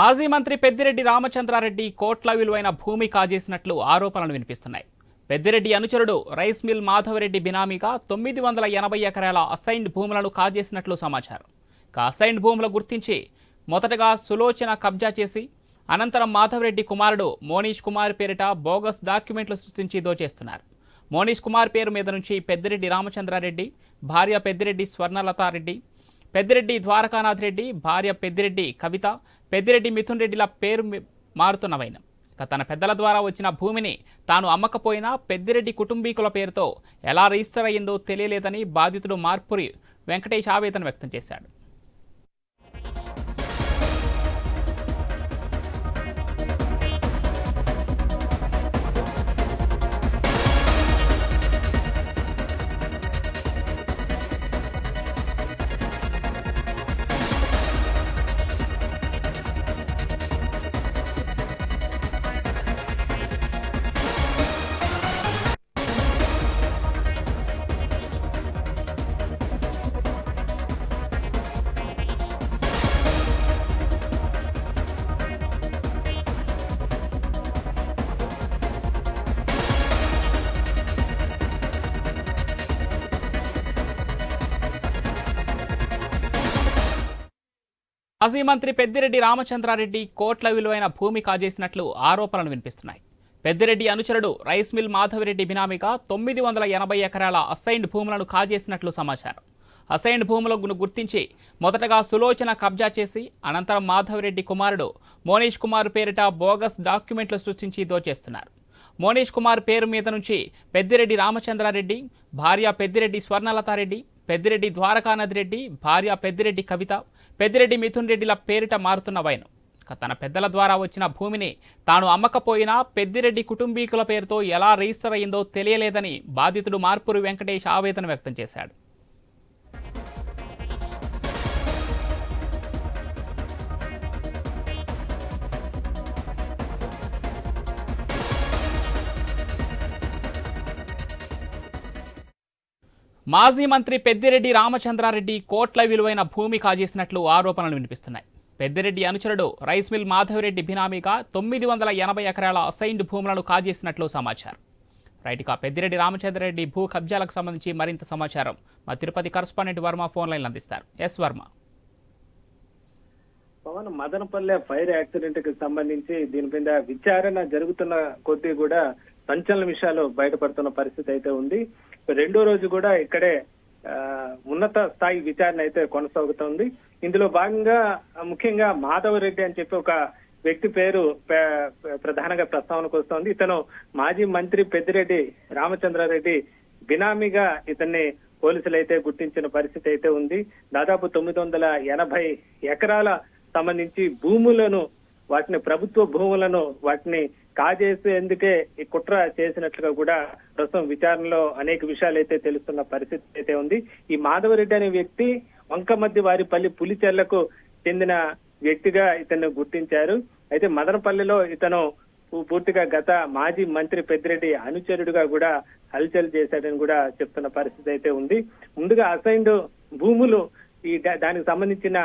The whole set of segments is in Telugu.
మాజీ మంత్రి పెద్దిరెడ్డి రామచంద్రారెడ్డి కోట్ల విలువైన భూమి కాజేసినట్లు ఆరోపణలు వినిపిస్తున్నాయి. పెద్దిరెడ్డి అనుచరుడు రైస్ మిల్ మాధవరెడ్డి బినామీగా తొమ్మిది వందల ఎనభై ఎకరాల అసైన్డ్ భూములను కాజేసినట్లు సమాచారం. ఇక అసైన్డ్ భూములు గుర్తించి మొదటగా సులోచన కబ్జా చేసి అనంతరం మాధవరెడ్డి కుమారుడు మోనీష్ కుమార్ పేరిట బోగస్ డాక్యుమెంట్లు సృష్టించి దోచేస్తున్నారు. మోనీష్ కుమార్ పేరు మీద నుంచి పెద్దిరెడ్డి రామచంద్రారెడ్డి భార్య పెద్దిరెడ్డి స్వర్ణలతారెడ్డి పెద్దిరెడ్డి ద్వారకానాథ్ రెడ్డి భార్య పెద్దిరెడ్డి కవిత పెద్దిరెడ్డి మిథున్ రెడ్డిల పేరు మారుతున్నవైన తన పెద్దల ద్వారా వచ్చిన భూమిని తాను అమ్మకపోయినా పెద్దిరెడ్డి కుటుంబీకుల పేరుతో ఎలా రిజిస్టర్ అయ్యిందో తెలియలేదని బాధితుడు మార్పురి వెంకటేష్ ఆవేదన వ్యక్తం చేశాడు. మాజీ మంత్రి పెద్దిరెడ్డి రామచంద్రారెడ్డి కోట్ల విలువైన భూమి కాజేసినట్లు ఆరోపణలు వినిపిస్తున్నాయి. పెద్దిరెడ్డి అనుచరుడు రైస్ మిల్ మాధవిరెడ్డి బినామీగా తొమ్మిది వందల ఎనభై ఎకరాల అసైన్డ్ భూములను కాజేసినట్లు సమాచారం. అసైన్డ్ భూములను గుర్తించి మొదటగా సులోచన కబ్జా చేసి అనంతరం మాధవిరెడ్డి కుమారుడు మోనీష్ కుమార్ పేరిట బోగస్ డాక్యుమెంట్లు సృష్టించి దోచేస్తున్నారు. మోనీష్ కుమార్ పేరు మీద నుంచి పెద్దిరెడ్డి రామచంద్రారెడ్డి భార్య పెద్దిరెడ్డి స్వర్ణలతారెడ్డి పెద్దిరెడ్డి ద్వారకానాథ్ రెడ్డి భార్య పెద్దిరెడ్డి కవిత పెద్దిరెడ్డి మిథున్ రెడ్డిల పేరిట మారుతున్న వైనం. తన పెద్దల ద్వారా వచ్చిన భూమిని తాను అమ్మకపోయినా పెద్దిరెడ్డి కుటుంబీకుల పేరుతో ఎలా రిజిస్టర్ అయిందో తెలియలేదని బాధితుడు మార్పురు వెంకటేష్ ఆవేదన వ్యక్తం చేశాడు. మాజీ మంత్రి పెద్దిరెడ్డి రామచంద్రారెడ్డి కోట్ల విలువైన భూమి కాజేసినట్లు ఆరోపణలు వినిపిస్తున్నాయి. పెద్దిరెడ్డి అనుచరుడు రైస్ మిల్ మాధవరెడ్డి బినామీగా తొమ్మిది వందల ఎనభై ఎకరాల అసైన్డ్ భూములను కాజేసినట్లు సమాచారం. రైట్గా పెద్దిరెడ్డి రామచంద్రారెడ్డి భూ కబ్జాలకు సంబంధించి మరింత సమాచారం మా Tirupati correspondent Varma phone line అందిస్తారు. ఎస్ వర్మ. పవన్ మదనపల్లె ఫైర్ యాక్సిడెంట్కి సంబంధించి దీని మీద విచారణ జరుగుతున్న కొద్దీ కూడా సంచలన విషయాలు బయటపడుతున్న పరిస్థితి అయితే ఉంది. రెండో రోజు కూడా ఇక్కడే ఆ, ఉన్నత స్థాయి విచారణ అయితే కొనసాగుతోంది. ఇందులో భాగంగా ముఖ్యంగా మాధవ రెడ్డి అని చెప్పి ఒక వ్యక్తి పేరు ప్రధానంగా ప్రస్తావనకు వస్తోంది. ఇతను మాజీ మంత్రి పెద్దిరెడ్డి రామచంద్రారెడ్డి బినామీగా ఇతన్ని పోలీసులు అయితే గుర్తించిన పరిస్థితి అయితే ఉంది. దాదాపు తొమ్మిది వందల ఎనభై ఎకరాల సంబంధించి భూములను వాటిని ప్రభుత్వ భూములను వాటిని కాజేసేందుకే ఈ కుట్ర చేసినట్లుగా కూడా ప్రస్తుతం విచారణలో అనేక విషయాలు అయితే తెలుస్తున్న పరిస్థితి అయితే ఉంది. ఈ మాధవరెడ్డి అనే వ్యక్తి వంకమద్ది వారిపల్లి పులిచెర్లకు చెందిన వ్యక్తిగా ఇతను గుర్తించారు. అయితే మదనపల్లిలో ఇతను పూర్తిగా గత మాజీ మంత్రి పెద్దిరెడ్డి అనుచరుడుగా కూడా హల్చల్ చేశాడని కూడా చెప్తున్న పరిస్థితి అయితే ఉంది. ముందుగా అసైన్డ్ భూములు ఈ దానికి సంబంధించిన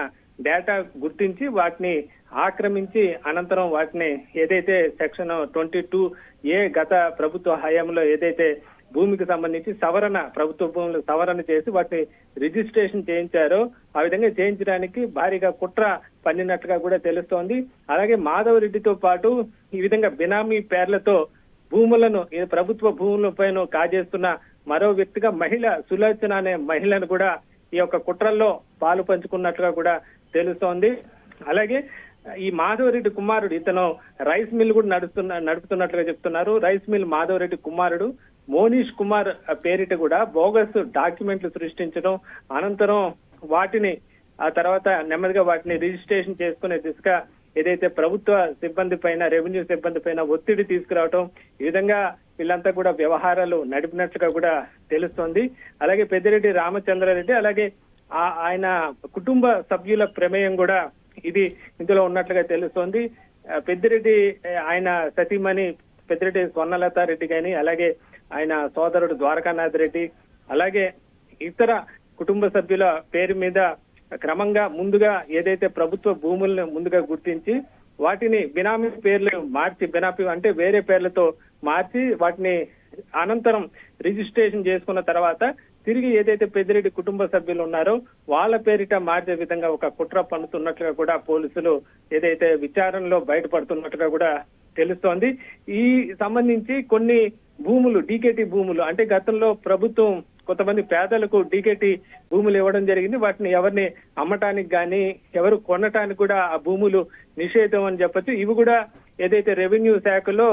డేటా గుర్తించి వాటిని ఆక్రమించి అనంతరం వాటిని ఏదైతే సెక్షన్ ట్వంటీ టూ ఏ గత ప్రభుత్వ హయాంలో ఏదైతే భూమికి సంబంధించి సవరణ ప్రభుత్వ భూములు సవరణ చేసి వాటిని రిజిస్ట్రేషన్ చేయించారో ఆ విధంగా చేయించడానికి భారీగా కుట్ర పన్నినట్లుగా కూడా తెలుస్తోంది. అలాగే మాధవ్ రెడ్డితో పాటు ఈ విధంగా బినామీ పేర్లతో భూములను ఈ ప్రభుత్వ భూములపైన కాజేస్తున్న మరో వ్యక్తిగా మహిళ సులోచన అనే మహిళను కూడా ఈ యొక్క కుట్రల్లో పాలు పంచుకున్నట్లుగా కూడా తెలుస్తోంది. అలాగే ఈ మాధవరెడ్డి కుమారుడు ఇతను రైస్ మిల్ కూడా నడుస్తున్న నడుపుతున్నట్లుగా చెప్తున్నారు. రైస్ మిల్ మాధవరెడ్డి కుమారుడు మోనీష్ కుమార్ పేరిట కూడా బోగస్ డాక్యుమెంట్లు సృష్టించడం అనంతరం వాటిని ఆ తర్వాత నెమ్మదిగా వాటిని రిజిస్ట్రేషన్ చేసుకునే దిశగా ఏదైతే ప్రభుత్వ సిబ్బంది పైన రెవెన్యూ సిబ్బంది పైన ఒత్తిడి తీసుకురావటం ఈ విధంగా వీళ్ళంతా కూడా వ్యవహారాలు నడిపినట్లుగా కూడా తెలుస్తోంది. అలాగే పెద్దిరెడ్డి రామచంద్రారెడ్డి అలాగే ఆ- ఆయన కుటుంబ సభ్యుల ప్రమేయం కూడా ఇది ఇందులో ఉన్నట్లుగా తెలుస్తోంది. పెద్దిరెడ్డి ఆయన సతీమణి పెద్దిరెడ్డి స్వర్ణలత రెడ్డి కానీ అలాగే ఆయన సోదరుడు ద్వారకానాథ్ రెడ్డి అలాగే ఇతర కుటుంబ సభ్యుల పేరు మీద క్రమంగా ముందుగా ఏదైతే ప్రభుత్వ భూములను ముందుగా గుర్తించి వాటిని బినామీ పేర్లు మార్చి బినామీ అంటే వేరే పేర్లతో మార్చి వాటిని అనంతరం రిజిస్ట్రేషన్ చేసుకున్న తర్వాత తిరిగి ఏదైతే పెద్దిరెడ్డి కుటుంబ సభ్యులు ఉన్నారో వాళ్ళ పేరిట మార్చే విధంగా ఒక కుట్ర పన్నుతున్నట్లుగా కూడా పోలీసులు ఏదైతే విచారణలో బయటపడుతున్నట్లుగా కూడా తెలుస్తోంది. ఈ సంబంధించి కొన్ని భూములు డీకేటీ భూములు అంటే గతంలో ప్రభుత్వం కొంతమంది పేదలకు డీకేటీ భూములు ఇవ్వడం జరిగింది. వాటిని ఎవరిని అమ్మటానికి గాని ఎవరు కొనటానికి కూడా ఆ భూములు నిషేధం అని చెప్పొచ్చు. ఇవి కూడా ఏదైతే రెవెన్యూ శాఖలో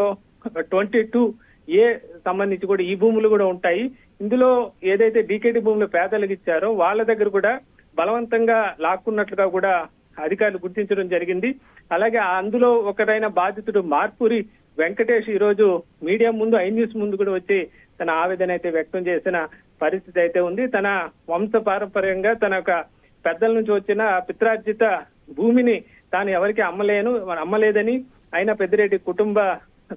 ట్వంటీ టూ ఏ సంబంధించి కూడా ఈ భూములు కూడా ఉంటాయి. ఇందులో ఏదైతే డీకేటీ భూములు పేదలకు ఇచ్చారో వాళ్ళ దగ్గర కూడా బలవంతంగా లాక్కున్నట్లుగా కూడా అధికారులు గుర్తించడం జరిగింది. అలాగే అందులో ఒకరైన బాధితుడు మార్పురి వెంకటేష్ ఈ రోజు మీడియా ముందు ఐ న్యూస్ ముందు కూడా వచ్చి తన ఆవేదన అయితే వ్యక్తం చేసిన పరిస్థితి అయితే ఉంది. తన వంశ పారంపర్యంగా తన యొక్క పెద్దల నుంచి వచ్చిన పిత్రార్జిత భూమిని తాను ఎవరికి అమ్మలేను అమ్మలేదని అయినా పెద్దిరెడ్డి కుటుంబ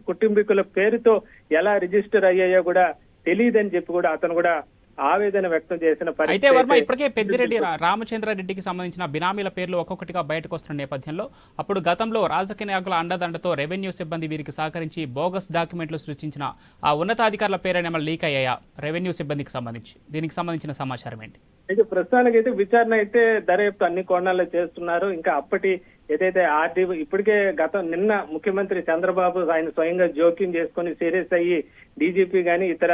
కుటుంబీకుల పేరుతో ఎలా రిజిస్టర్ అయ్యాయో కూడా తెలియదని చెప్పి కూడా అతను కూడా ఆవేదన వ్యక్తం చేసిన అయితే వర్మ ఇప్పటికే పెద్దిరెడ్డి రామచంద్రారెడ్డికి సంబంధించిన బినామీల పేర్లు ఒక్కొక్కటిగా బయటకు వస్తున్న నేపథ్యంలో అప్పుడు గతంలో రాజకీయ నాయకుల అండదండతో రెవెన్యూ సిబ్బంది వీరికి సహకరించి బోగస్ డాక్యుమెంట్లు సృష్టించిన ఆ ఉన్నతాధికారుల పేరైనా లీక్ అయ్యాయా? రెవెన్యూ సిబ్బందికి సంబంధించి. దీనికి సంబంధించిన సమాచారం ఏంటి? అయితే ప్రస్తుతానికి అయితే విచారణ అయితే దర్యాప్తు అన్ని కోణాల్లో చేస్తున్నారు. ఇంకా అప్పటి ఏదైతే ఆర్డీ ఇప్పటికే గత నిన్న ముఖ్యమంత్రి చంద్రబాబు ఆయన స్వయంగా జోక్యం చేసుకొని సీరియస్ అయ్యి డీజీపీ గాని ఇతర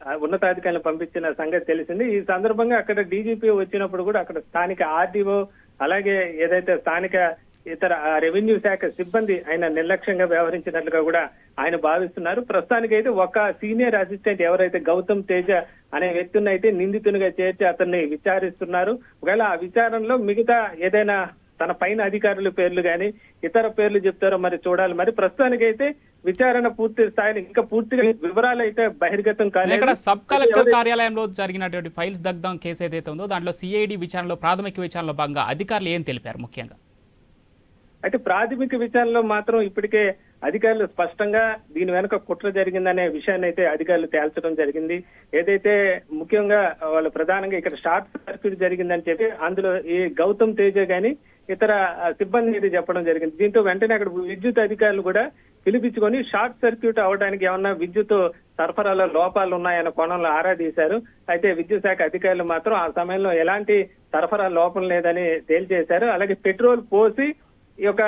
ఆ, ఉన్నతాధికారులను పంపించిన సంగతి తెలిసింది. ఈ సందర్భంగా అక్కడ డీజీపీ వచ్చినప్పుడు కూడా అక్కడ స్థానిక ఆర్డీఓ అలాగే ఏదైతే స్థానిక ఇతర రెవెన్యూ శాఖ సిబ్బంది ఆయన నిర్లక్ష్యంగా వ్యవహరించినట్లుగా కూడా ఆయన భావిస్తున్నారు. ప్రస్తుతానికి అయితే ఒక సీనియర్ అసిస్టెంట్ ఎవరైతే గౌతమ్ తేజ అనే వ్యక్తిని అయితే నిందితునిగా చేర్చి అతన్ని విచారిస్తున్నారు. ఒకవేళ ఆ విచారణలో మిగతా ఏదైనా తన పైన అధికారుల పేర్లు గాని ఇతర పేర్లు చెప్తారో మరి చూడాలి. మరి ప్రస్తుతానికి అయితే విచారణ పూర్తి స్థాయిలో ఇంకా పూర్తిగా వివరాలు అయితే బహిర్గతం కాలేదు. ఇక్కడ సబ్ కలెక్టర్ కార్యాలయంలో జరిగినటువంటి ఫైల్స్ దగ్ధం కేసు ఏదైతే ఉందో దాంట్లో సిఐడి విచారణలో ప్రాథమిక విచారణలో భాగంగా అధికారులు ఏం తెలిపారు ముఖ్యంగా? అయితే ప్రాథమిక విచారణలో మాత్రం ఇప్పటికే అధికారులు స్పష్టంగా దీని వెనుక కుట్ర జరిగిందనే విషయాన్ని అయితే అధికారులు తేల్చడం జరిగింది. ఏదైతే ముఖ్యంగా వాళ్ళు ప్రధానంగా ఇక్కడ షార్ట్ సర్క్యూట్ జరిగిందని చెప్పి అందులో ఈ గౌతమ్ తేజ గాని ఇతర సిబ్బంది అయితే చెప్పడం జరిగింది. దీంతో వెంటనే అక్కడ విద్యుత్ అధికారులు కూడా పిలిపించుకొని షార్ట్ సర్క్యూట్ అవడానికి ఏమన్నా విద్యుత్ సరఫరాలో లోపాలు ఉన్నాయన్న కోణంలో ఆరా తీశారు అయితే విద్యుత్ శాఖ అధికారులు మాత్రం ఆ సమయంలో ఎలాంటి సరఫరా లోపం లేదని తేల్చేశారు. అలాగే పెట్రోల్ పోసి ఈ యొక్క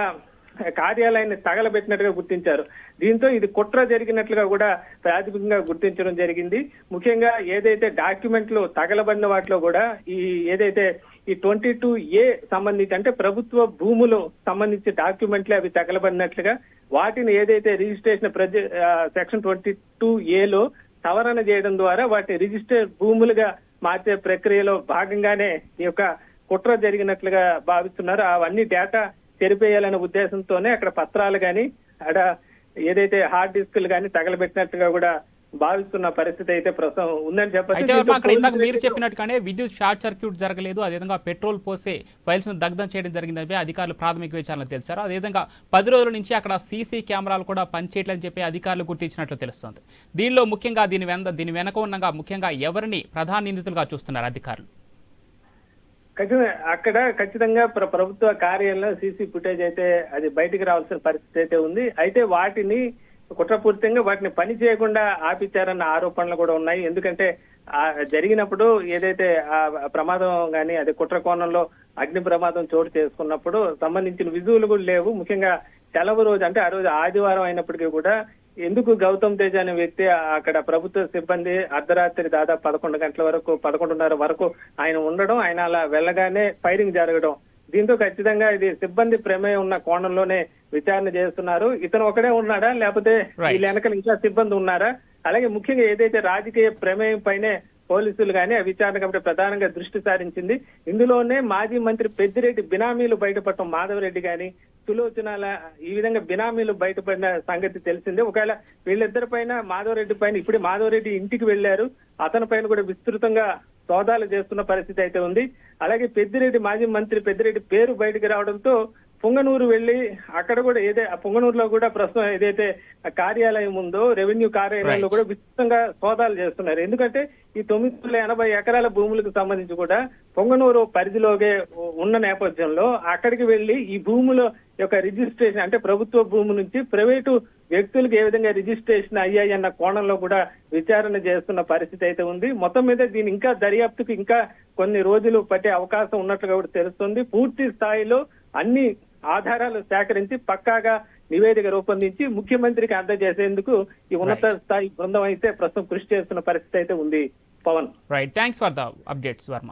కార్యాలయాన్ని తగలబెట్టినట్టుగా గుర్తించారు. దీంతో ఇది కుట్ర జరిగినట్లుగా కూడా ప్రాథమికంగా గుర్తించడం జరిగింది. ముఖ్యంగా ఏదైతే డాక్యుమెంట్లు తగలబడిన వాటిలో కూడా ఈ ఏదైతే ఈ ట్వంటీ టూ ఏ సంబంధించి అంటే ప్రభుత్వ భూములు సంబంధించి డాక్యుమెంట్లు అవి తగలబడినట్లుగా వాటిని ఏదైతే రిజిస్ట్రేషన్ ప్రజ సెక్షన్ ట్వంటీ టూ ఏలో సవరణ చేయడం ద్వారా వాటిని రిజిస్టర్ భూములుగా మార్చే ప్రక్రియలో భాగంగానే ఈ యొక్క కుట్ర జరిగినట్లుగా భావిస్తున్నారు. అవన్నీ డేటా చెరిపేయాలనే ఉద్దేశంతోనే అక్కడ పత్రాలు గాని అక్కడ ఏదైతే హార్డ్ డిస్క్లు గాని తగలబెట్టినట్టుగా కూడా భావిస్తున్న పరిస్థితి అయితే ప్రస్తుతం ఉందని చెప్పచ్చు. అయితే అక్కడ ఇందాక మీరు చెప్పినట్టుగానే విద్యుత్ షార్ట్ సర్క్యూట్ జరగలేదు. అదేవిధంగా పెట్రోల్ పోసే ఫైల్స్ను దగ్ధం చేయడం జరిగిందని అధికారులు ప్రాథమిక విచారణ తెలిసారు. అదేవిధంగా పది రోజుల నుంచి అక్కడ సీసీ కెమెరాలు కూడా పనిచేయట్లని చెప్పి అధికారులు గుర్తించినట్లు తెలుస్తోంది. దీనిలో ముఖ్యంగా దీని వెన దీని వెనక ఉన్నగా ముఖ్యంగా ఎవరిని ప్రధాన నిందితులుగా చూస్తున్నారు అధికారులు? అక్కడ ఖచ్చితంగా ప్ర- ప్రభుత్వ కార్యాలయంలో సీసీ ఫుటేజ్ అయితే అది బయటికి రావాల్సిన పరిస్థితి అయితే ఉంది. అయితే వాటిని కుట్రపూరితంగా వాటిని పని చేయకుండా ఆపించారన్న ఆరోపణలు కూడా ఉన్నాయి. ఎందుకంటే ఆ జరిగినప్పుడు ఏదైతే ఆ ప్రమాదం గాని అది కుట్ర కోణంలో అగ్ని ప్రమాదం చోటు చేసుకున్నప్పుడు సంబంధించిన విజువులు కూడా లేవు. ముఖ్యంగా సెలవు రోజు అంటే ఆ రోజు ఆదివారం అయినప్పటికీ కూడా ఎందుకు గౌతమ్ తేజ్ అనే వ్యక్తి అక్కడ ప్రభుత్వ సిబ్బంది అర్ధరాత్రి దాదాపు పదకొండు గంటల వరకు పదకొండున్నర వరకు ఆయన ఉండడం ఆయన అలా వెళ్ళగానే ఫైరింగ్ జరగడం. దీంతో ఖచ్చితంగా ఇది సిబ్బంది ప్రమేయం ఉన్న కోణంలోనే విచారణ చేస్తున్నారు. ఇతను ఒకడే ఉన్నాడా? లేకపోతే. వీళ్ళ వెనకాల ఇంకా సిబ్బంది ఉన్నారా? అలాగే ముఖ్యంగా ఏదైతే రాజకీయ ప్రమేయం పైనే పోలీసులు కానీ విచారణ కమిటీ ప్రధానంగా దృష్టి సారించింది. ఇందులోనే మాజీ మంత్రి పెద్దిరెడ్డి బినామీలు బయటపడటం మాధవరెడ్డి గాని సులోచనాల ఈ విధంగా బినామీలు బయటపడిన సంగతి తెలిసిందే. ఒకవేళ వీళ్ళిద్దరి పైన మాధవరెడ్డి పైన ఇప్పుడే మాధవరెడ్డి ఇంటికి వెళ్ళారు అతని పైన కూడా విస్తృతంగా సోదాలు చేస్తున్న పరిస్థితి అయితే ఉంది. అలాగే పెద్దిరెడ్డి మాజీ మంత్రి పెద్దిరెడ్డి పేరు బయటకు రావడంతో పుంగనూరు వెళ్ళి అక్కడ కూడా ఏదే పుంగనూరులో కూడా ప్రస్తుతం ఏదైతే కార్యాలయం ఉందో రెవెన్యూ కార్యాలయంలో. కూడా విస్తృతంగా సోదాలు చేస్తున్నారు. ఎందుకంటే ఈ తొమ్మిది వందల ఎనభై ఎకరాల భూములకు సంబంధించి కూడా పొంగనూరు పరిధిలోగే ఉన్న నేపథ్యంలో అక్కడికి వెళ్ళి ఈ భూముల యొక్క రిజిస్ట్రేషన్ అంటే ప్రభుత్వ భూమి నుంచి ప్రైవేటు వ్యక్తులకు ఏ విధంగా రిజిస్ట్రేషన్ అయ్యాయి అన్న కోణంలో కూడా విచారణ చేస్తున్న పరిస్థితి అయితే ఉంది. మొత్తం మీద దీని ఇంకా దర్యాప్తుకు ఇంకా కొన్ని రోజులు పట్టే అవకాశం ఉన్నట్లుగా కూడా తెలుస్తుంది. పూర్తి స్థాయిలో అన్ని ఆధారాలు సేకరించి పక్కాగా నివేదిక రూపొందించి ముఖ్యమంత్రికి అందజేసేందుకు ఈ ఉన్నత స్థాయి బృందం అయితే ప్రస్తుతం కృషి చేస్తున్న పరిస్థితి అయితే ఉంది Pavan. Right thanks for the updates Varma